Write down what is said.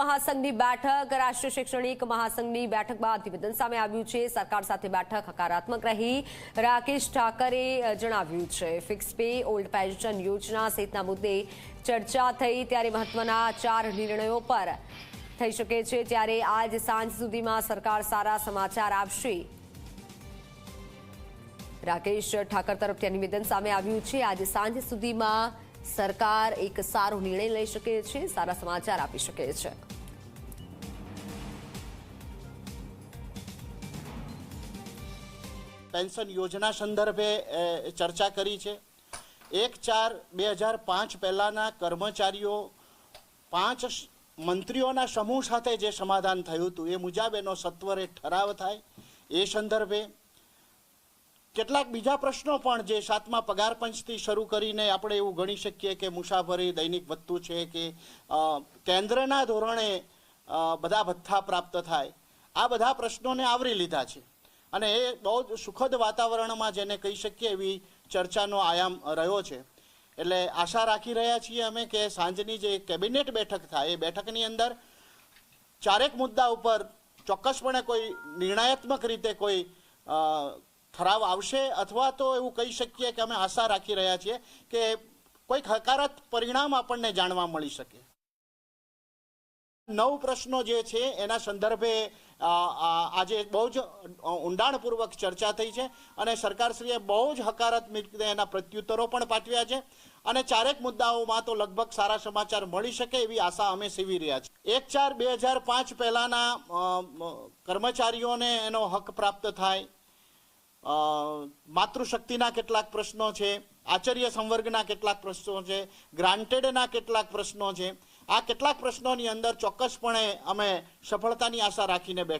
મહાસંઘની બેઠક, રાષ્ટ્રીય શૈક્ષણિક મહાસંઘની બેઠક બાદ નિવેદન સામે આવ્યું છે. સરકાર સાથે બેઠક હકારાત્મક રહી. રાકેશ ઠાકરે જણાવ્યું છે. ફિક્સ પે, ઓલ્ડ પેન્શન યોજના સહિતના મુદ્દે ચર્ચા થઈ. ત્યારે મહત્વના ચાર નિર્ણયો પર થઈ શકે છે. ત્યારે આજ સાંજ સુધીમાં સરકાર સારા સમાચાર આપશે. રાકેશ ઠાકર તરફથી નિવેદન સામે આવ્યું છે. આજે સાંજ સુધીમાં સરકાર એક સારો નિર્ણય લઈ શકે છે, સારા સમાચાર આપી શકે છે. પેન્શન યોજના સંદર્ભે ચર્ચા કરી છે. એક ચાર બે હજાર પાંચ પહેલાંના કર્મચારીઓ પાંચ મંત્રીઓના સમૂહ સાથે જે સમાધાન થયું હતું, એ મુજબ એનો સત્વરે ઠરાવ થાય. એ સંદર્ભે કેટલાક બીજા પ્રશ્નો પણ જે સાતમા પગાર પંચથી શરૂ કરીને આપણે એવું ગણી શકીએ કે મુસાફરી દૈનિક ભથ્થું છે કે કેન્દ્રના ધોરણે બધા ભથ્થા પ્રાપ્ત થાય. આ બધા પ્રશ્નોને આવરી લીધા છે. અને એ બહુ જ સુખદ વાતાવરણમાં જેને કહી શકીએ એવી ચર્ચાનો આયામ રહ્યો છે. એટલે આશા રાખી રહ્યા છીએ અમે કે સાંજની જે કેબિનેટ બેઠક થાય, એ બેઠકની અંદર ચારેક મુદ્દા ઉપર ચોક્કસપણે કોઈ નિર્ણયાત્મક રીતે કોઈ ઠરાવ આવશે અથવા તો એવું કહી શકીએ કે અમે આશા રાખી રહ્યા છીએ કે કોઈક હકારાત્મક પરિણામ આપણને જાણવા મળી શકે. નવ પ્રશ્નો જે છે એના સંદર્ભે આજે બહુ જ ઊંડાણપૂર્વક ચર્ચા થઈ છે અને સરકારશ્રીએ બહુ જ હકારાત્મક રીતે એના પ્રત્યુત્તરો પણ પાઠવ્યા છે અને ચારેક મુદ્દાઓમાં તો લગભગ સારા સમાચાર મળી શકે એવી આશા અમે સેવી રહ્યા છીએ. એક ચાર બે હજાર પાંચ પહેલાના કર્મચારીઓને એનો હક પ્રાપ્ત થાય. માતૃશક્તિના કેટલાક પ્રશ્નો છે, આચાર્ય સંવર્ગના કેટલાક પ્રશ્નો છે, ગ્રાન્ટેડના કેટલાક પ્રશ્નો છે. આ કેટલાક પ્રશ્નોની અંદર ચોક્કસપણે અમે સફળતાની આશા રાખીને બેઠા